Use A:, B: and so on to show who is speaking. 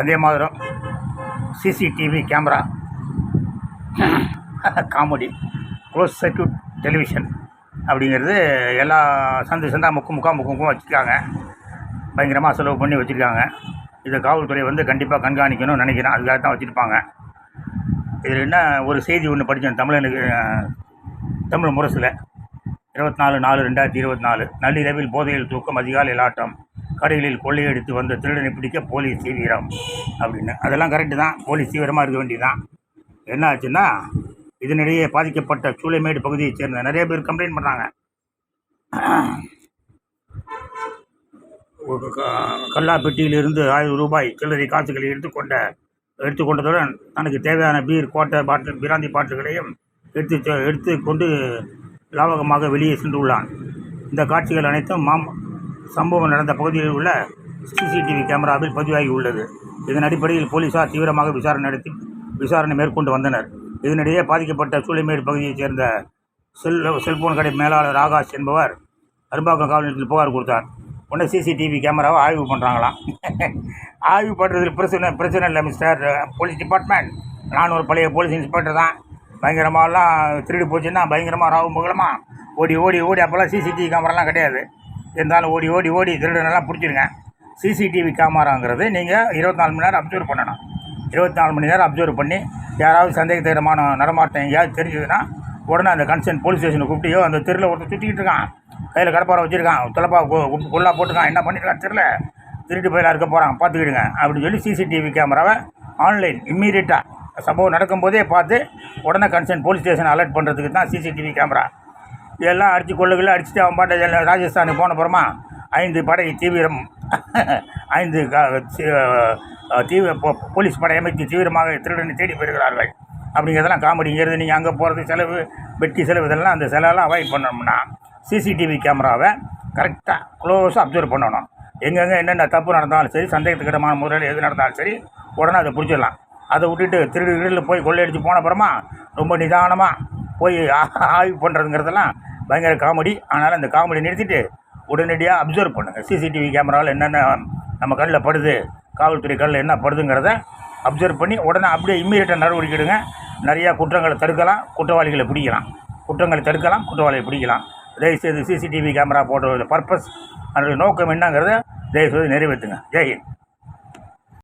A: அதே மாதிரி CCTV camera comedy close circuit television அப்படிங்கிறது எல்லா சந்து சந்தா முக்கு முக்கா முக்கு முக்கும் வச்சுருக்காங்க. பயங்கரமாக செலவு பண்ணி வச்சுருக்காங்க. இதை காவல்துறை வந்து கண்டிப்பாக கண்காணிக்கணும்னு நினைக்கிறேன். அதுக்காக தான் வச்சுருப்பாங்க. இதில் என்ன ஒரு செய்தி ஒன்று படித்தேன். தமிழனுக்கு தமிழ் முரசில். இருபத்தி நாலு நாலு ரெண்டாயிரத்தி இருபத்தி நாலு. நள்ளிரவில் போதையில் தூக்கம் அதிகாலையில் ஆட்டம். கடைகளில் கொள்ளையடித்து வந்த திருடனை பிடிக்க போலீஸ் தீவிரம் அப்படின்னு. அதெல்லாம் கரெக்டு தான். போலீஸ் தீவிரமாக இருக்க வேண்டியதுதான். என்ன ஆச்சுன்னா இதனிடையே பாதிக்கப்பட்ட சூளைமேடு பகுதியைச் சேர்ந்த நிறைய பேர் கம்ப்ளைண்ட் பண்ணுறாங்க ஒரு கல்லாப்பெட்டியிலிருந்து ஆயிரம் ரூபாய் சில்லறை காசுகளை எடுத்துக்கொண்ட எடுத்துக்கொண்டதுடன் தனக்கு தேவையான பீர் கோட்டை பாட்டில் பிராந்தி பாட்டில்களையும் எடுத்து செ- எடுத்து கொண்டு லாவகமாக வெளியே சென்றுள்ளான். இந்த காட்சிகள் அனைத்தும் மாம் சம்பவம் நடந்த பகுதியில் உள்ள சிசிடிவி கேமராவில் பதிவாகி உள்ளது. இதன் அடிப்படையில் போலீசார் தீவிரமாக விசாரணை நடத்தி விசாரணை மேற்கொண்டு வந்தனர். இதனிடையே பாதிக்கப்பட்ட சூளைமேடு பகுதியைச் சேர்ந்த செல் செல்போன் கடை மேலாளர் ஆகாஷ் என்பவர் அரும்பாக்கம் காவல் நிலையத்தில் புகார் கொடுத்தார். உடனே சிசிடிவி கேமராவை ஆய்வு பண்ணுறாங்களாம் ஆய்வு பண்ணுறதுல பிரச்சனை பிரச்சனை இல்லை மிஸ்டர் போலீஸ் டிபார்ட்மெண்ட் நான் ஒரு பழைய போலீஸ் இன்ஸ்பெக்டர் தான். பயங்கரமாலாம் திருடி போச்சுன்னா பயங்கரமாக ராவும் பகலமா ஓடி ஓடி ஓடி அப்போல்லாம் சிசிடிவி கேமராலாம் கிடையாது. இருந்தாலும் ஓடி ஓடி ஓடி திருடனெல்லாம் பிடிச்சிருங்க சிசிடிவி கேமராங்கிறது நீங்கள் இருபத்தி நாலு மணி நேரம் அப்சர்வ் பண்ணணும். இருபத்தி நாலு மணி நேரம் அப்சர்வ் பண்ணி யாராவது சந்தேகத்திரமான நடமாட்டம் எங்கேயாவது தெரிஞ்சதுன்னா உடனே அந்த கன்சர்ன் போலீஸ் ஸ்டேஷனை கூப்பிட்டியோ அந்த தெருவில் ஒருத்தர் சுற்றிக்கிட்டு இருக்கான். கையில் கடப்பாரை வச்சுருக்கான். தொலைப்பா கொள்ளா போட்டுருக்கான் என்ன பண்ணியிருக்கான் தெரியல திருட்டு பயிலாக இருக்க போகிறான் பார்த்துக்கிடுங்க அப்படின்னு சொல்லி சிசிடிவி கேமராவை ஆன்லைன் இம்மீடியட்டாக சம்பவம் நடக்கும்போதே பார்த்து உடனே கன்சர்ன் போலீஸ் ஸ்டேஷன் அலர்ட் பண்ணுறதுக்கு தான் சிசிடிவி கேமரா. இதெல்லாம் அடித்து கொள்ளுகளை அடிச்சுட்டு அவன் பாட்டை ராஜஸ்தானுக்கு போன அப்புறமா ஐந்து படை தீவிரம் ஐந்து தீவிர போலீஸ் படை அமைத்து தீவிரமாக திருடனை தேடி போயிருக்கிறார்கள். அப்படிங்கிறதெல்லாம் காமெடிங்கிறது நீங்கள் அங்கே போகிறது செலவு வெட்டி செலவு இதெல்லாம் அந்த செலவெல்லாம் அவாய்ட் பண்ணோம்னா சிசிடிவி கேமராவை கரெக்டாக க்ளோஸாக அப்சர்வ் பண்ணணும். எங்கெங்கே என்னென்ன தப்பு நடந்தாலும் சரி சந்தேகத்துக்கிடமான முறையில் எது நடந்தாலும் சரி உடனே அதை பிடிச்சிடலாம் அதை விட்டுட்டு திருடு திருடில் போய் கொள்ளையடிச்சு போன அப்புறமா ரொம்ப நிதானமாக போய் ஆய்வு பண்ணுறதுங்கிறதெல்லாம் பயங்கர காமெடி. ஆனால் அந்த காமெடி நிறுத்திட்டு உடனடியாக அப்சர்வ் பண்ணுங்கள் சிசிடிவி கேமராவில் என்னென்ன நம்ம கண்ணில் படுது காவல்துறை கண்ணில் என்ன படுதுங்கிறத அப்சர்வ் பண்ணி உடனே அப்படியே இம்மீடியட்டாக நடவடிக்கை எடுங்க நிறையா குற்றங்களை தடுக்கலாம் குற்றவாளிகளை பிடிக்கலாம். குற்றங்களை தடுக்கலாம் குற்றவாளிகளை பிடிக்கலாம். தயவுசெய்து சிசிடிவி கேமரா போடுறது பர்பஸ் அதனுடைய நோக்கம் என்னங்கிறத தயவுசெய்து நிறைவேற்றுங்க. ஜெய்ஹிந்த்